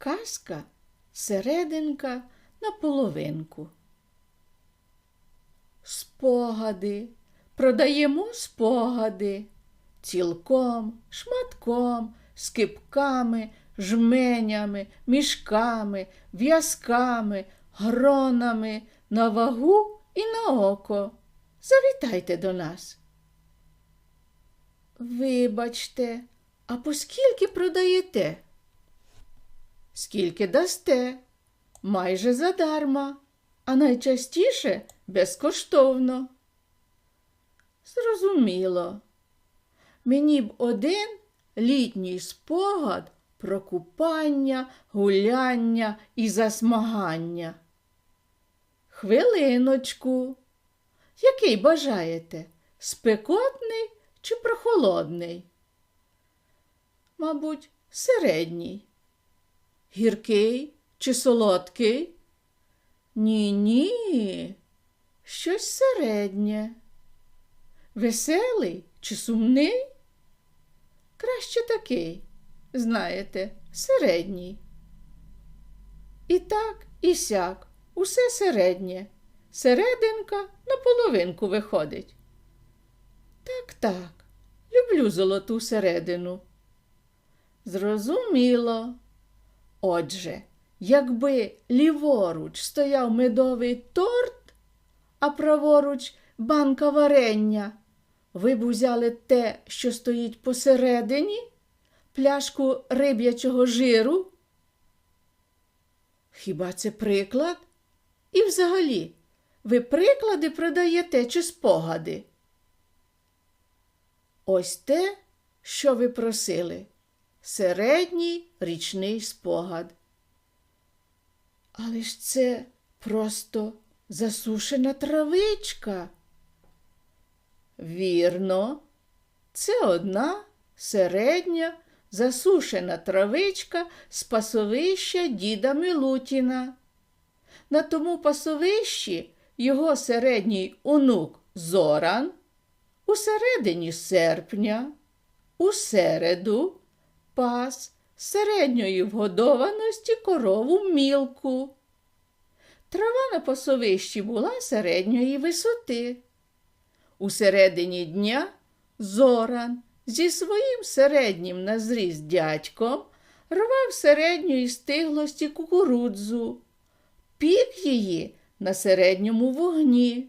Казка серединка на половинку. Спогади. Продаємо спогади. Цілком, шматком, скипками, жменями, мішками, в'язками, гронами, на вагу і на око. Завітайте до нас. Вибачте, а по скільки продаєте? Скільки дасте? Майже задарма, а найчастіше безкоштовно. Зрозуміло. Мені б один літній спогад про купання, гуляння і засмагання. Хвилиночку. Який бажаєте? Спекотний чи прохолодний? Мабуть, середній. Гіркий чи солодкий? Ні, ні, щось середнє. Веселий чи сумний? Краще такий, знаєте, середній. І так, і сяк, усе середнє. Серединка на половинку виходить. Так, так, люблю золоту середину. Зрозуміло. Отже, якби ліворуч стояв медовий торт, а праворуч банка варення, ви б узяли те, що стоїть посередині, пляшку риб'ячого жиру? Хіба це приклад? І взагалі, ви приклади продаєте чи спогади? Ось те, що ви просили середній річний спогад. Але ж це просто засушена травичка. Вірно, це одна середня засушена травичка з пасовища діда Милутіна. На тому пасовищі його середній онук Зоран у середині серпня, у середу пас середньої вгодованості корову мілку. Трава на пасовищі була середньої висоти. У середині дня Зоран зі своїм середнім на зріст дядьком рвав середньої стиглості кукурудзу, пік її на середньому вогні.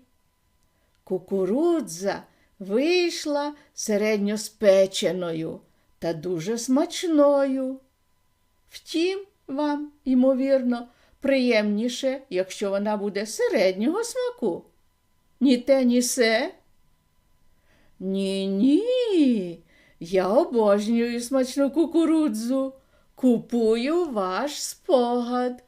Кукурудза вийшла середньоспеченою та дуже смачною. Втім, вам, ймовірно, приємніше, якщо вона буде середнього смаку. Ні те, ні се. Ні, ні. Я обожнюю смачну кукурудзу. Купую ваш спогад.